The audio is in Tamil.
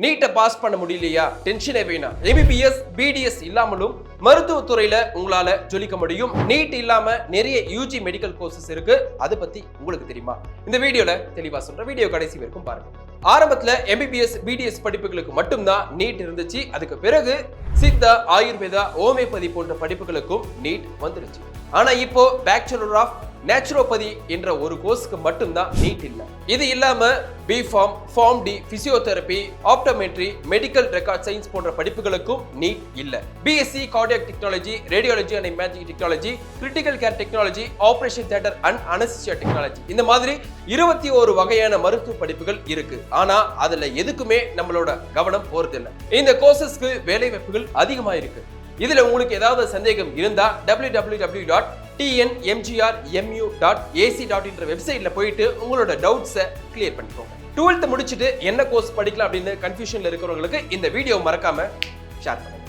நீட்டை பாஸ் பண்ண முடியலையா? டென்ஷனே வேணாம். எம்பிபிஎஸ் பிடிஎஸ் இல்லாமலும் மருத்துவத்துறையில உங்களால ஜொலிக்க முடியும். நீட் இல்லாம நிறைய யூஜி மெடிக்கல் கோர்சஸ் இருக்கு. அதை பத்தி உங்களுக்கு தெரியுமா? இந்த வீடியோல தெளிவா சொல்ற வீடியோ கடைசி வரைக்கும் பாருங்க. ஆரம்பத்துல எம்பிபிஎஸ் பிடிஎஸ் படிப்புகளுக்கு மட்டும்தான் நீட் இருந்துச்சு. அதுக்கு பிறகு சித்தா ஆயுர்வேதா ஹோமியோபதி போன்ற படிப்புகளுக்கும் நீட் வந்துருச்சு. ஆனா இப்போ பேச்சுலர் ஆஃப் நேச்சுரோபதி என்ற ஒரு கோர்ஸ்க்கு மட்டும்தான் நீட் இல்லை. இது இல்லாம B Pharm Pharm D physiotherapy optometry medical record science போன்ற படிப்புகளுக்கும் நீட் இல்லை. BSc cardiac technology radiology and imaging technology critical care technology operation theatre and anaesthesia technology இந்த மாதிரி இருபத்தி ஒரு வகையான மருத்துவ படிப்புகள் இருக்கு. ஆனா அதுல எதுக்குமே நம்மளோட கவனம் போறதில்லை. இந்த கோர்சஸ்க்கு வேலை வாய்ப்புகள் அதிகமா இருக்கு இதுல உங்களுக்கு ஏதாவது சந்தேகம் இருந்தா W W W dot TNMGR MU dot AC dot என்ற வெப்சைட்டில் போயிட்டு உங்களோட டவுட்ஸை கிளியர் பண்ணிக்கோங்க. டுவெல்த் முடிச்சுட்டு என்ன கோர்ஸ் படிக்கலாம் அப்படின்னு கன்ஃபியூஷனில் இருக்கிறவங்களுக்கு இந்த வீடியோ மறக்காமல் ஷேர் பண்ணுங்கள்